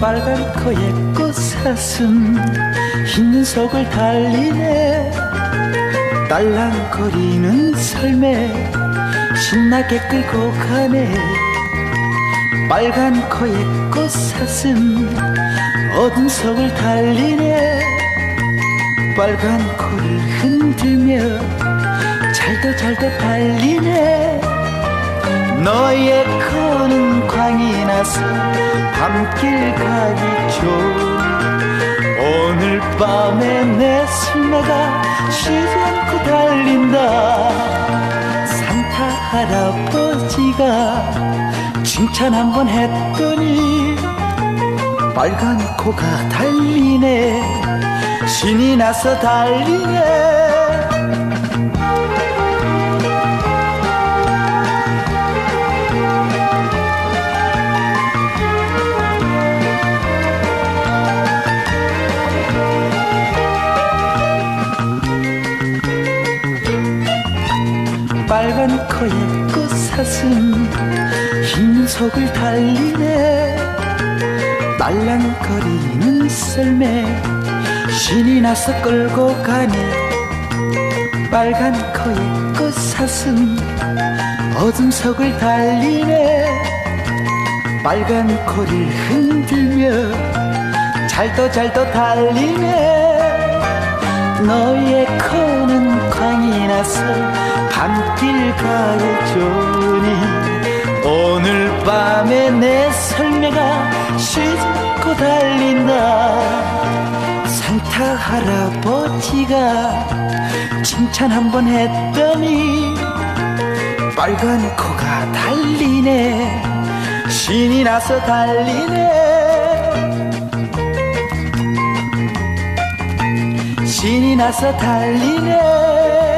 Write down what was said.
빨간 코에 꽃사슴 흰 속을 달리네. 딸랑거리는 삶에 신나게 끌고 가네. 빨간 코에 꽃사슴 어둠 속을 달리네. 빨간 코를 흔들며 잘도 잘도 달리네. 너의 코는 광이 나서 밤길 가기 좋은 오늘 밤에 내 술매가 쉬지 않고 달린다. 산타 할아버지가 칭찬 한번 했더니 빨간 코가 달리네. 신이 나서 달리네 빨간 코에 꽃사슴 흰 속을 달리네. 말랑거리는 썰매 신이 나서 끌고 가네. 빨간 코에 꽃사슴 어둠 속을 달리네. 빨간 코를 흔들며 잘도 잘도 달리네 너의 코는 광이 나서 밤길 좋으니 오늘 밤에 내 설매가 않고 달린다. 산타 할아버지가 칭찬 한번 했더니 빨간 코가 달리네. 신이 나서 달리네 신이 나서 달리네